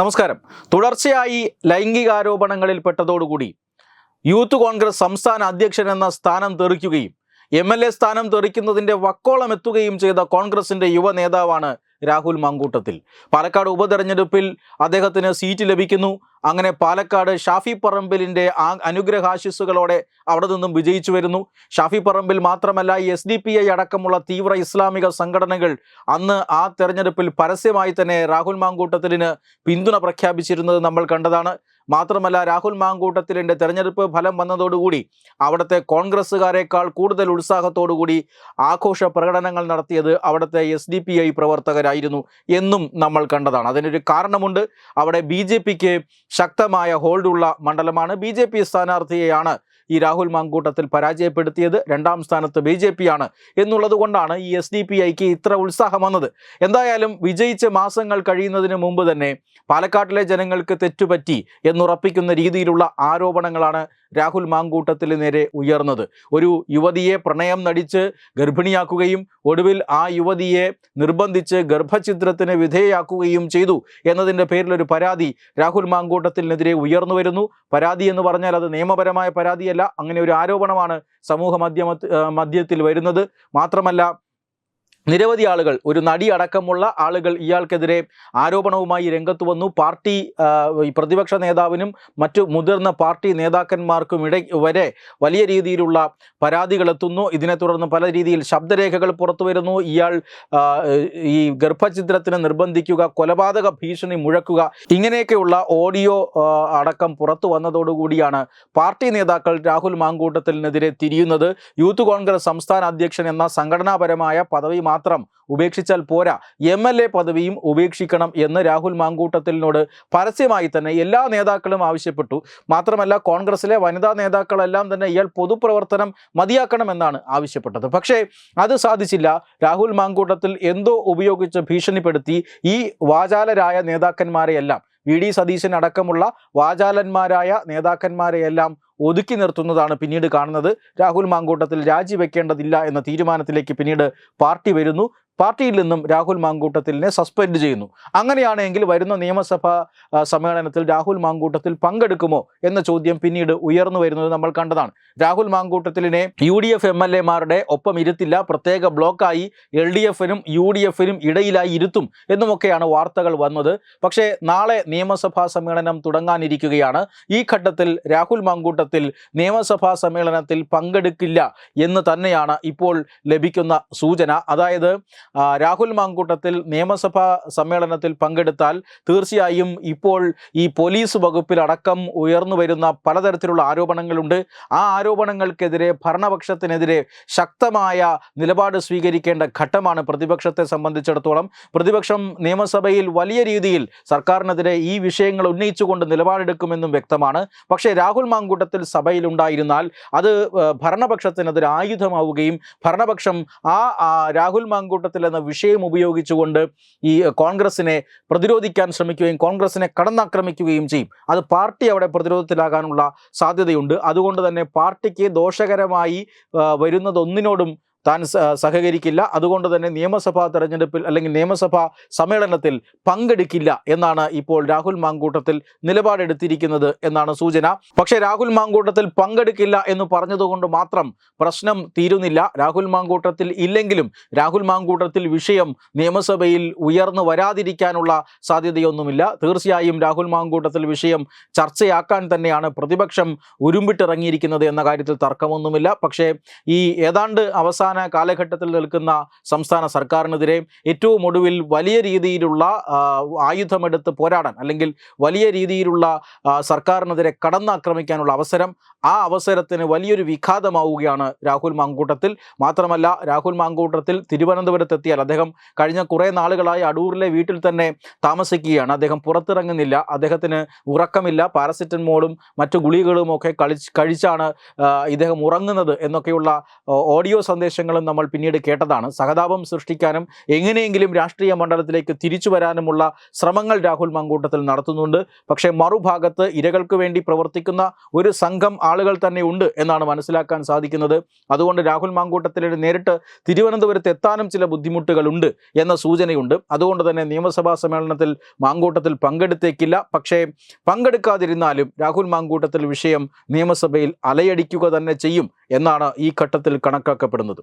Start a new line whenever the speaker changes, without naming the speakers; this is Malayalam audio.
നമസ്കാരം. തുടർച്ചയായി ലൈംഗികാരോപണങ്ങളിൽ പെട്ടതോടുകൂടി യൂത്ത് കോൺഗ്രസ് സംസ്ഥാന അധ്യക്ഷൻ എന്ന സ്ഥാനം തെറിക്കുകയും എം എൽ എ സ്ഥാനം തെറിക്കുന്നതിന്റെ വക്കോളം എത്തുകയും ചെയ്ത കോൺഗ്രസിന്റെ യുവ നേതാവാണ് രാഹുൽ മാങ്കൂട്ടത്തിൽ. പാലക്കാട് ഉപതെരഞ്ഞെടുപ്പിൽ അദ്ദേഹത്തിന് സീറ്റ് ലഭിക്കുന്നു. അങ്ങനെ പാലക്കാട് ഷാഫി പറമ്പിലിന്റെ ആ അനുഗ്രഹാശിസ്സുകളോടെ അവിടെ നിന്നും വിജയിച്ചു വരുന്നു. ഷാഫി പറമ്പിൽ മാത്രമല്ല എസ് ഡി പി ഐ അടക്കമുള്ള തീവ്ര ഇസ്ലാമിക സംഘടനകൾ അന്ന് ആ തെരഞ്ഞെടുപ്പിൽ പരസ്യമായി തന്നെ രാഹുൽ മാങ്കൂട്ടത്തിലിന് പിന്തുണ പ്രഖ്യാപിച്ചിരുന്നത് നമ്മൾ കണ്ടതാണ്. മാത്രമല്ല രാഹുൽ മാങ്കൂട്ടത്തിലിന്റെ തെരഞ്ഞെടുപ്പ് ഫലം വന്നതോടുകൂടി അവിടുത്തെ കോൺഗ്രസ്സുകാരെക്കാൾ കൂടുതൽ ഉത്സാഹത്തോടുകൂടി ആഘോഷ പ്രകടനങ്ങൾ നടത്തിയത് അവിടുത്തെ എസ് ഡി പി ഐ പ്രവർത്തകരായിരുന്നു എന്നും നമ്മൾ കണ്ടതാണ്. അതിനൊരു കാരണമുണ്ട്. അവിടെ ബി ജെ പിക്ക് ശക്തമായ ഹോൾഡുള്ള മണ്ഡലമാണ്. ബി ജെ പി സ്ഥാനാർത്ഥിയെയാണ് ഈ രാഹുൽ മാങ്കൂട്ടത്തിൽ പരാജയപ്പെടുത്തിയത്. രണ്ടാം സ്ഥാനത്ത് ബി ജെ പി ആണ് എന്നുള്ളത് കൊണ്ടാണ് ഈ എസ് ഡി പി ഐക്ക് ഇത്ര ഉത്സാഹം വന്നത്. എന്തായാലും വിജയിച്ച മാസങ്ങൾ കഴിയുന്നതിന് മുമ്പ് തന്നെ പാലക്കാട്ടിലെ ജനങ്ങൾക്ക് തെറ്റുപറ്റി എന്നുറപ്പിക്കുന്ന രീതിയിലുള്ള ആരോപണങ്ങളാണ് രാഹുൽ മാങ്കൂട്ടത്തിന് നേരെ ഉയർന്നത്. ഒരു യുവതിയെ പ്രണയം നടിച്ച് ഗർഭിണിയാക്കുകയും ഒടുവിൽ ആ യുവതിയെ നിർബന്ധിച്ച് ഗർഭഛിദ്രത്തിന് വിധേയയാക്കുകയും ചെയ്തു എന്നതിന്റെ പേരിൽ ഒരു പരാതി രാഹുൽ മാങ്കൂട്ടത്തിനെതിരെ ഉയർന്നു വരുന്നു. പരാതി എന്ന് പറഞ്ഞാൽ അത് നിയമപരമായ പരാതിയല്ല അങ്ങനെ ഒരു ആരോപണമാണ് സമൂഹ മാധ്യമ മധ്യത്തിൽ വരുന്നത്. മാത്രമല്ല നിരവധി ആളുകൾ ഒരു നടി അടക്കമുള്ള ആളുകൾ ഇയാൾക്കെതിരെ ആരോപണവുമായി രംഗത്ത് വന്നു. പാർട്ടി പ്രതിപക്ഷ നേതാവിനും മറ്റു മുതിർന്ന പാർട്ടി നേതാക്കന്മാർക്കും ഇട വരെ വലിയ രീതിയിലുള്ള പരാതികളെത്തുന്നു ഇതിനെ തുടർന്ന് പല രീതിയിൽ ശബ്ദരേഖകൾ പുറത്തു വരുന്നു. ഇയാൾ ഈ ഗർഭചിത്രത്തിന് നിർബന്ധിക്കുക കൊലപാതക ഭീഷണി മുഴക്കുക ഇങ്ങനെയൊക്കെയുള്ള ഓഡിയോ അടക്കം പുറത്തു വന്നതോടുകൂടിയാണ് പാർട്ടി നേതാക്കൾ രാഹുൽ മാങ്കൂട്ടത്തിനെതിരെ തിരിയുന്നത്. യൂത്ത് കോൺഗ്രസ് സംസ്ഥാന അധ്യക്ഷൻ എന്ന സംഘടനാപരമായ പദവി ഉപേക്ഷിച്ചാൽ പോരാ. എം എൽ എ പദവിയും ഉപേക്ഷിക്കണം എന്ന് രാഹുൽ മാങ്കൂട്ടത്തിലിനോട് പരസ്യമായി തന്നെ എല്ലാ നേതാക്കളും ആവശ്യപ്പെട്ടു. മാത്രമല്ല കോൺഗ്രസിലെ വനിതാ നേതാക്കളെല്ലാം തന്നെ ഇയാൾ പൊതുപ്രവർത്തനം മതിയാക്കണമെന്നാണ് ആവശ്യപ്പെട്ടത്. പക്ഷേ അത് സാധിച്ചില്ല. രാഹുൽ മാങ്കൂട്ടത്തിൽ എന്തോ ഉപയോഗിച്ച് ഭീഷണിപ്പെടുത്തി ഈ വാചാലരായ നേതാക്കന്മാരെയെല്ലാം വി. ഡി. സതീശൻ അടക്കമുള്ള വാചാലന്മാരായ നേതാക്കന്മാരെയെല്ലാം ഒതുക്കി നിർത്തുന്നതാണ് പിന്നീട് കാണുന്നത്. രാഹുൽ മാങ്കൂട്ടത്തിൽ രാജിവെക്കേണ്ടതില്ല എന്ന തീരുമാനത്തിലേക്ക് പിന്നീട് പാർട്ടി വരുന്നു. പാർട്ടിയിൽ നിന്നും രാഹുൽ മാങ്കൂട്ടത്തിലിനെ സസ്പെൻഡ് ചെയ്യുന്നു. അങ്ങനെയാണെങ്കിൽ വരുന്ന നിയമസഭാ സമ്മേളനത്തിൽ രാഹുൽ മാങ്കൂട്ടത്തിൽ പങ്കെടുക്കുമോ എന്ന ചോദ്യം പിന്നീട് ഉയർന്നു വരുന്നത് നമ്മൾ കണ്ടതാണ്. Rahul മാങ്കൂട്ടത്തിലിനെ U D F M L എമാരുടെ ഒപ്പം ഇരുത്തില്ല. പ്രത്യേക ബ്ലോക്കായി എൽ ഡി എഫിനും യു ഡി എഫിനും ഇടയിലായി ഇരുത്തും എന്നുമൊക്കെയാണ് വാർത്തകൾ വന്നത്. പക്ഷേ നാളെ നിയമസഭാ സമ്മേളനം തുടങ്ങാനിരിക്കുകയാണ്. ഈ ഘട്ടത്തിൽ രാഹുൽ മാങ്കൂട്ടത്തിൽ നിയമസഭാ സമ്മേളനത്തിൽ പങ്കെടുക്കില്ല എന്ന് തന്നെയാണ് ഇപ്പോൾ ലഭിക്കുന്ന സൂചന. അതായത് രാഹുൽ മാങ്കൂട്ടത്തിൽ നിയമസഭാ സമ്മേളനത്തിൽ പങ്കെടുത്താൽ തീർച്ചയായും ഇപ്പോൾ ഈ പോലീസ് വകുപ്പിലടക്കം ഉയർന്നു വരുന്ന പലതരത്തിലുള്ള ആരോപണങ്ങളുണ്ട്. ആ ആരോപണങ്ങൾക്കെതിരെ ഭരണപക്ഷത്തിനെതിരെ ശക്തമായ നിലപാട് സ്വീകരിക്കേണ്ട ഘട്ടമാണ് പ്രതിപക്ഷത്തെ സംബന്ധിച്ചിടത്തോളം. പ്രതിപക്ഷം നിയമസഭയിൽ വലിയ രീതിയിൽ സർക്കാരിനെതിരെ ഈ വിഷയങ്ങൾ ഉന്നയിച്ചുകൊണ്ട് നിലപാടെടുക്കുമെന്നും വ്യക്തമാണ്. പക്ഷേ രാഹുൽ മാങ്കൂട്ടത്തിൽ സഭയിലുണ്ടായിരുന്നാൽ അത് ഭരണപക്ഷത്തിനെതിരെ ആയുധമാവുകയും ഭരണപക്ഷം ആ, രാഹുൽ മാങ്കൂട്ടത്തിൽ എന്ന വിഷയം ഉപയോഗിച്ചുകൊണ്ട് ഈ കോൺഗ്രസിനെ പ്രതിരോധിക്കാൻ ശ്രമിക്കുകയും കോൺഗ്രസിനെ കടന്നാക്രമിക്കുകയും ചെയ്യും. അത് പാർട്ടി അവിടെ പ്രതിരോധത്തിലാകാനുള്ള സാധ്യതയുണ്ട്. അതുകൊണ്ട് തന്നെ പാർട്ടിക്ക് ദോഷകരമായി വരുന്നതൊന്നിനോടും താൻ സഹകരിക്കില്ല. അതുകൊണ്ട് തന്നെ നിയമസഭാ തെരഞ്ഞെടുപ്പിൽ അല്ലെങ്കിൽ നിയമസഭാ സമ്മേളനത്തിൽ പങ്കെടുക്കില്ല എന്നാണ് ഇപ്പോൾ രാഹുൽ മാങ്കൂട്ടത്തിൽ നിലപാടെടുത്തിരിക്കുന്നത് എന്നാണ് സൂചന. പക്ഷേ രാഹുൽ മാങ്കൂട്ടത്തിൽ പങ്കെടുക്കില്ല എന്ന് പറഞ്ഞതുകൊണ്ട് മാത്രം പ്രശ്നം തീരുന്നില്ല. രാഹുൽ മാങ്കൂട്ടത്തിൽ ഇല്ലെങ്കിലും രാഹുൽ മാങ്കൂട്ടത്തിൽ വിഷയം നിയമസഭയിൽ ഉയർന്നു വരാതിരിക്കാനുള്ള സാധ്യതയൊന്നുമില്ല. തീർച്ചയായും രാഹുൽ മാങ്കൂട്ടത്തിൽ വിഷയം ചർച്ചയാക്കാൻ തന്നെയാണ് പ്രതിപക്ഷം ഉരുമ്പിട്ടിറങ്ങിയിരിക്കുന്നത് എന്ന കാര്യത്തിൽ തർക്കമൊന്നുമില്ല. പക്ഷേ ഈ ഏതാണ്ട് അവസാന കാലഘട്ടത്തിൽ നിൽക്കുന്ന സംസ്ഥാന സർക്കാരിനെതിരെ ഏറ്റവും ഒടുവിൽ വലിയ രീതിയിലുള്ള ആയുധമെടുത്ത് പോരാടാൻ അല്ലെങ്കിൽ വലിയ രീതിയിലുള്ള സർക്കാരിനെതിരെ കടന്നാക്രമിക്കാനുള്ള അവസരം ആ അവസരത്തിന് വലിയൊരു വിഘാതമാവുകയാണ് രാഹുൽ മാങ്കൂട്ടത്തിൽ. മാത്രമല്ല രാഹുൽ മാങ്കൂട്ടത്തിൽ തിരുവനന്തപുരത്തെത്തിയാൽ അദ്ദേഹം കഴിഞ്ഞ കുറേ നാളുകളായി അടൂരിലെ വീട്ടിൽ തന്നെ താമസിക്കുകയാണ്. അദ്ദേഹം പുറത്തിറങ്ങുന്നില്ല. അദ്ദേഹത്തിന് ഉറക്കമില്ല. പാരസെറ്റമോളും മറ്റു ഗുളികകളും ഒക്കെ കളിച്ച് കഴിച്ചാണ് ഇദ്ദേഹം ഉറങ്ങുന്നത് എന്നൊക്കെയുള്ള ഓഡിയോ സന്ദേശങ്ങൾ പരാമർശങ്ങളും നമ്മൾ പിന്നീട് കേട്ടതാണ്. സഹതാപം സൃഷ്ടിക്കാനും എങ്ങനെയെങ്കിലും രാഷ്ട്രീയ മണ്ഡലത്തിലേക്ക് തിരിച്ചു വരാനുമുള്ള ശ്രമങ്ങൾ രാഹുൽ മങ്കൂട്ടത്തിൽ നടത്തുന്നുണ്ട്. പക്ഷേ മറുഭാഗത്ത് ഇരകൾക്ക് വേണ്ടി പ്രവർത്തിക്കുന്ന ഒരു സംഘം ആളുകൾ തന്നെ ഉണ്ട് എന്നാണ് മനസ്സിലാക്കാൻ സാധിക്കുന്നത്. അതുകൊണ്ട് രാഹുൽ മാങ്കൂട്ടത്തിലെ നേരിട്ട് തിരുവനന്തപുരത്ത് എത്താനും ചില ബുദ്ധിമുട്ടുകളുണ്ട് എന്ന സൂചനയുണ്ട്. അതുകൊണ്ട് തന്നെ നിയമസഭാ സമ്മേളനത്തിൽ മാങ്കൂട്ടത്തിൽ പങ്കെടുത്തേക്കില്ല. പക്ഷേ പങ്കെടുക്കാതിരുന്നാലും രാഹുൽ മാങ്കൂട്ടത്തിൽ വിഷയം നിയമസഭയിൽ അലയടിക്കുക തന്നെ ചെയ്യും എന്നാണ് ഈ ഘട്ടത്തിൽ കണക്കാക്കപ്പെടുന്നത്.